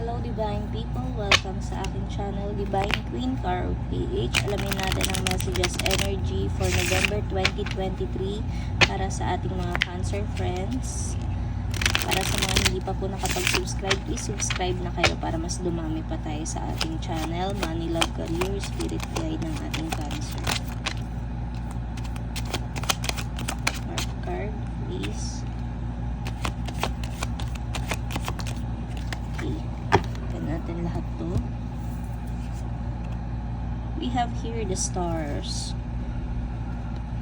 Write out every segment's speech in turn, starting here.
Hello Divine People, welcome sa aking channel Divine Queen Caro PH. Alamin natin ang messages energy for November 2023 para sa ating mga cancer friends. Para sa mga hindi pa po nakapag-subscribe, please subscribe na kayo para mas dumami pa tayo sa ating channel. Money, Love, Career, Spirit Guide ng ating cancer. Mark card, please. Okay. Tignan natin lahat to. Here the stars.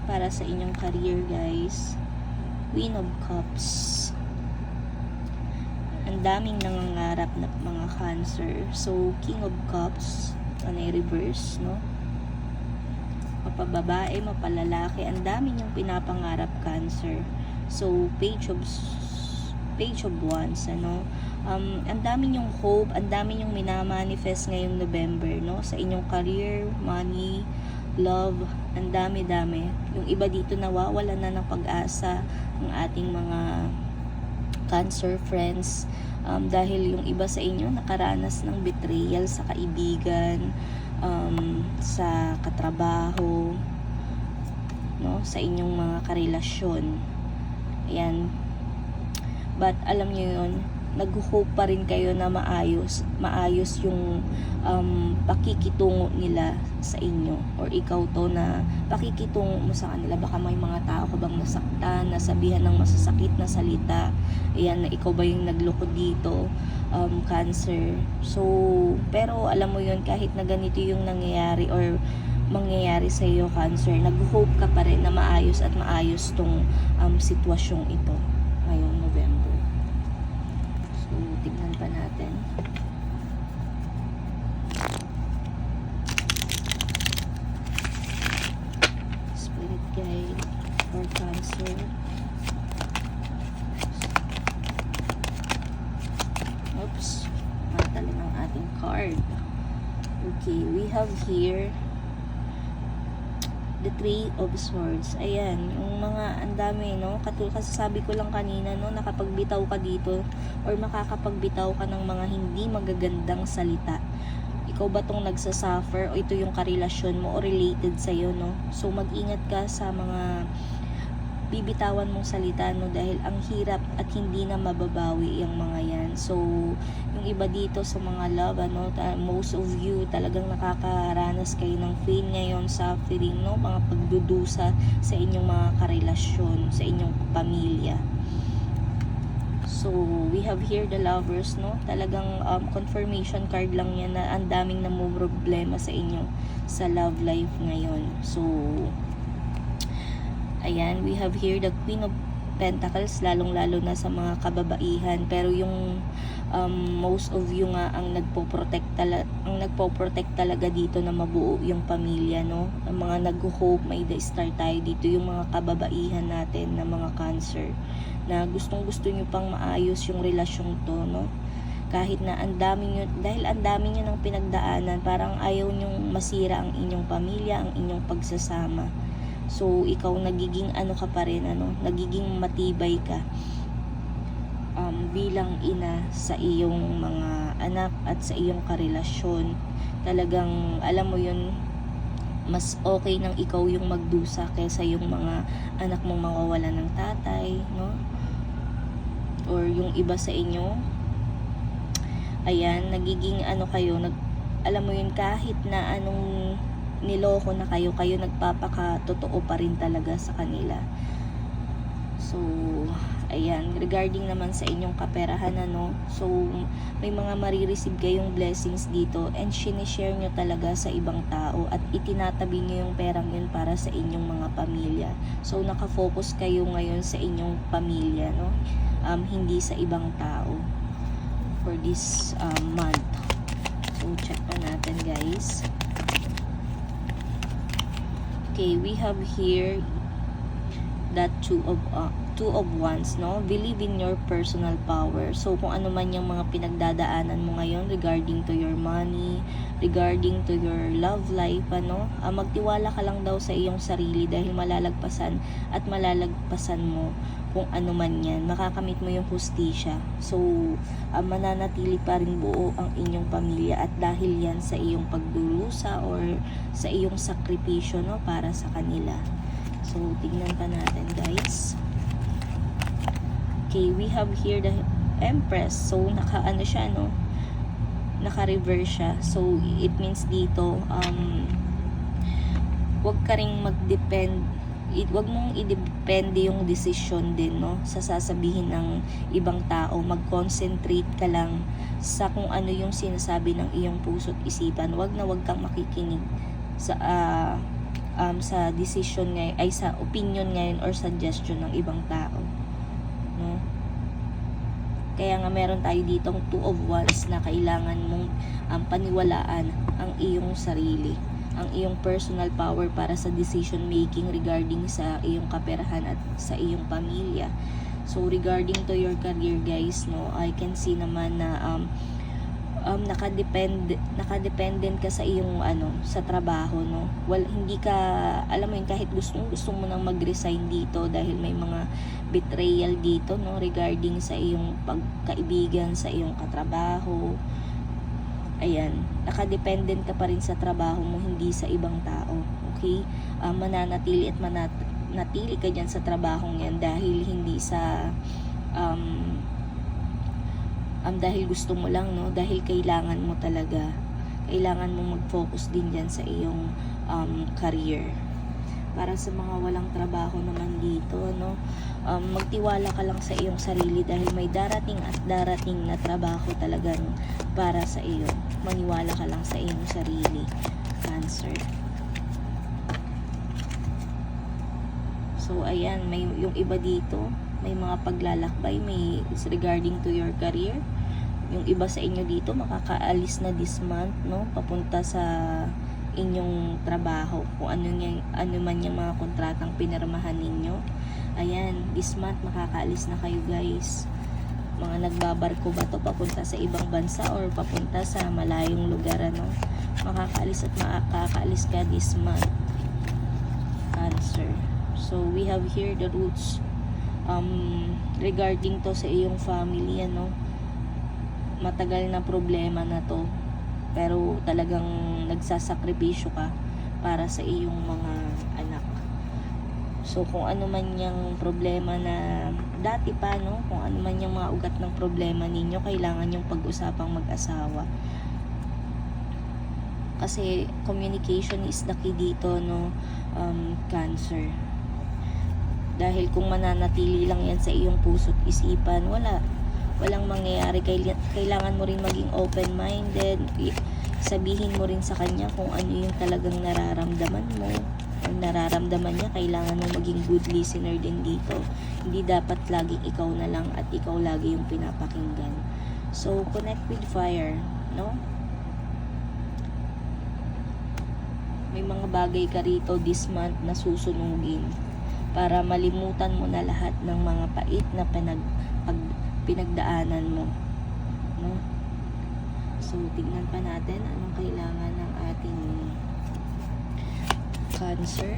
Para sa inyong career, guys. Queen of Cups. Ang daming nangangarap na mga cancer. So, King of Cups. Ano reverse, no? Mapababae, mapalalaki. Ang dami niyong pinapangarap cancer. So, page of page of wands, ano? um, ang dami yung hope, ang dami yung minamanifest ngayong November, no? Sa inyong career, money, love, ang dami-dami. Yung iba dito nawawala na ng pag-asa ang ating mga cancer friends um, dahil yung iba sa inyo nakaranas ng betrayal sa kaibigan, um, sa katrabaho, no? Sa inyong mga karelasyon. Ayan, But alam niyo yun, nag-hope pa rin kayo na maayos, maayos yung um, pakikitungo nila sa inyo. Or ikaw to na pakikitungo mo sa kanila. Baka may mga tao ka bang nasaktan, nasabihan ng masasakit na salita. Ayan, na ikaw ba yung nagloko dito, um, cancer. So, pero alam mo yun, kahit na ganito yung nangyayari or mangyayari sa iyo cancer, nag-hope ka pa rin na maayos at maayos tong um, sitwasyong ito tignan pa natin. Spirit guide for cancer. Oops. Matalim ang ating card. Okay, we have here the three of swords. Ayan, yung mga ang dami, no? Katulad kasi sabi ko lang kanina, no, nakapagbitaw ka dito or makakapagbitaw ka ng mga hindi magagandang salita. Ikaw ba tong nagsasuffer o ito yung karelasyon mo o related sa iyo, no? So mag-ingat ka sa mga bibitawan mong salita no dahil ang hirap at hindi na mababawi yung mga yan. So, yung iba dito sa mga love ano, most of you talagang nakakaranas kayo ng pain ngayon, suffering, no, mga pagdudusa sa inyong mga karelasyon, sa inyong pamilya. So, we have here the lovers, no? Talagang um, confirmation card lang yan na ang daming problema sa inyo sa love life ngayon. So, Ayan, we have here the Queen of Pentacles, lalong-lalo na sa mga kababaihan. Pero yung um, most of you nga ang nagpo-protect tala ang nagpo-protect talaga dito na mabuo yung pamilya, no? Ang mga nag-hope, may the-star tayo dito, yung mga kababaihan natin na mga cancer na gustong-gusto nyo pang maayos yung relasyong to, no? kahit na ang dami nyo, dahil ang dami nyo ng pinagdaanan, parang ayaw nyong masira ang inyong pamilya, ang inyong pagsasama. So, ikaw nagiging ano ka pa rin, ano, nagiging matibay ka um, bilang ina sa iyong mga anak at sa iyong karelasyon. Talagang, alam mo yun, mas okay nang ikaw yung magdusa kaysa yung mga anak mong mawawalan ng tatay, no? Or yung iba sa inyo, ayan, nagiging ano kayo, nag, alam mo yun, kahit na anong niloko na kayo, kayo nagpapaka-totoo pa rin talaga sa kanila. So, ayan, regarding naman sa inyong kaperahan, ano, so, may mga marireceive kayong blessings dito and sinishare nyo talaga sa ibang tao at itinatabi nyo yung perang yun para sa inyong mga pamilya. So, nakafocus kayo ngayon sa inyong pamilya, no? Um, hindi sa ibang tao for this um, month. So, check pa natin, guys. Okay, we have here that two of uh, two of wands, no? Believe in your personal power. So, kung ano man yung mga pinagdadaanan mo ngayon regarding to your money, regarding to your love life, ano, ah, magtiwala ka lang daw sa iyong sarili dahil malalagpasan at malalagpasan mo kung ano man yan. Makakamit mo yung hustisya. So, ah, mananatili pa rin buo ang inyong pamilya at dahil yan sa iyong pagdurusa or sa iyong sakripisyo, no, para sa kanila. So, tignan pa natin, guys. Okay, we have here the Empress. So, naka-ano siya, no? Naka-reverse siya. So, it means dito, um, wag ka ring mag-depend it, wag mong i-depende yung decision din no sa sasabihin ng ibang tao mag-concentrate ka lang sa kung ano yung sinasabi ng iyong puso't isipan wag na wag kang makikinig sa ah, um, sa decision ngayon ay sa opinion ngayon or suggestion ng ibang tao kaya nga meron tayo ditong two of wands na kailangan mong um, paniwalaan ang iyong sarili ang iyong personal power para sa decision making regarding sa iyong kaperahan at sa iyong pamilya. So regarding to your career guys, no, I can see naman na um um nakadepend nakadependent ka sa iyong ano sa trabaho no well hindi ka alam mo yun kahit gusto gusto mo nang mag-resign dito dahil may mga betrayal dito no regarding sa iyong pagkaibigan sa iyong katrabaho ayan, nakadependent ka pa rin sa trabaho mo, hindi sa ibang tao. Okay? Ah, mananatili at manatili ka dyan sa trabahong yan dahil hindi sa um, um, dahil gusto mo lang, no? Dahil kailangan mo talaga. Kailangan mo mag-focus din dyan sa iyong um, career. Para sa mga walang trabaho naman dito no? Um, magtiwala ka lang sa iyong sarili dahil may darating at darating na trabaho talagang para sa iyo. Maniwala ka lang sa iyong sarili. Cancer so ayan may yung iba dito may mga paglalakbay may regarding to your career yung iba sa inyo dito makakaalis na this month no? Papunta sa inyong trabaho. Kung ano, yung, ano man yung mga kontratang pinirmahan ninyo. Ayan this month makakaalis na kayo guys. Mga nagbabarko ba to? Papunta sa ibang bansa or papunta sa malayong lugar ano? Makakaalis at makakaalis ka this month. Answer. So we have here the roots um, regarding to sa iyong family ano matagal na problema na to. Pero talagang nagsasakripisyo ka para sa iyong mga anak. So kung ano man yung problema na dati pa no? Kung ano man yung mga ugat ng problema ninyo kailangan yung pag-usapang mag-asawa. Kasi communication is the key dito no? Um, cancer. Dahil kung mananatili lang yan sa iyong puso't isipan wala walang mangyayari. Kailangan mo rin maging open-minded. Sabihin mo rin sa kanya kung ano yung talagang nararamdaman mo. Ang nararamdaman niya kailangan mo maging good listener din dito. Hindi dapat laging ikaw na lang at ikaw lagi yung pinapakinggan. So connect with fire no? May mga bagay ka rito this month na susunugin para malimutan mo na lahat ng mga pait na pinag, pinagdaanan mo. No? So, tignan pa natin anong kailangan ng ating cancer.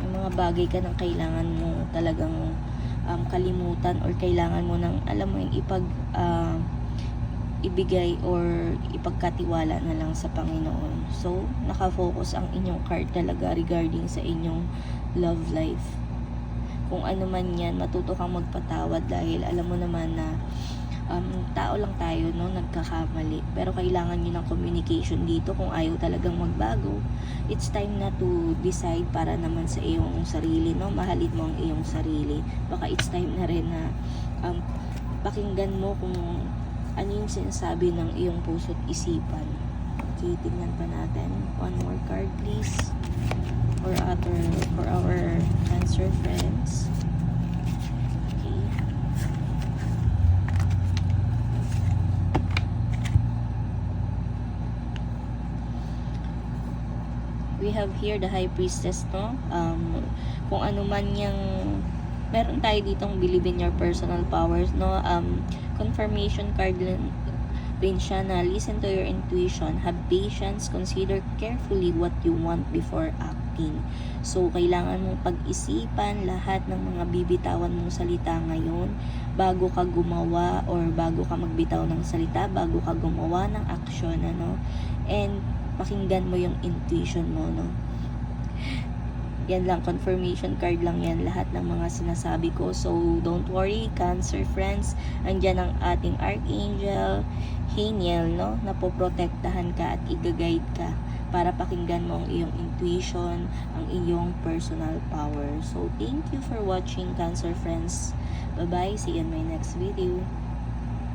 May mga bagay ka ng kailangan mo talagang um, kalimutan or kailangan mo ng, alam mo yung ipag, uh, ibigay or ipagkatiwala na lang sa Panginoon. So, nakafocus ang inyong card talaga regarding sa inyong love life kung ano man yan, matuto kang magpatawad dahil alam mo naman na um, tao lang tayo, no, nagkakamali. Pero kailangan nyo ng communication dito kung ayaw talagang magbago. It's time na to decide para naman sa iyong sarili, no, mahalin mo ang iyong sarili. Baka it's time na rin na um, pakinggan mo kung ano yung sinasabi ng iyong puso't isipan. Okay, tingnan pa natin. One more card, please for other for our cancer friends we have here the High Priestess, no? Um, kung ano man yung meron tayo ditong believe in your personal powers, no? Um, confirmation card rin siya na listen to your intuition, have patience, consider carefully what you want before acting. So, kailangan mong pag-isipan lahat ng mga bibitawan mong salita ngayon bago ka gumawa or bago ka magbitaw ng salita, bago ka gumawa ng action, ano? And, pakinggan mo yung intuition mo, no? Yan lang, confirmation card lang yan, lahat ng mga sinasabi ko. So, don't worry, Cancer friends. Andyan ang ating Archangel, Haniel, no? Na poprotektahan ka at i-guide ka para pakinggan mo ang iyong intuition, ang iyong personal power. So, thank you for watching, Cancer friends. Bye-bye. See you in my next video.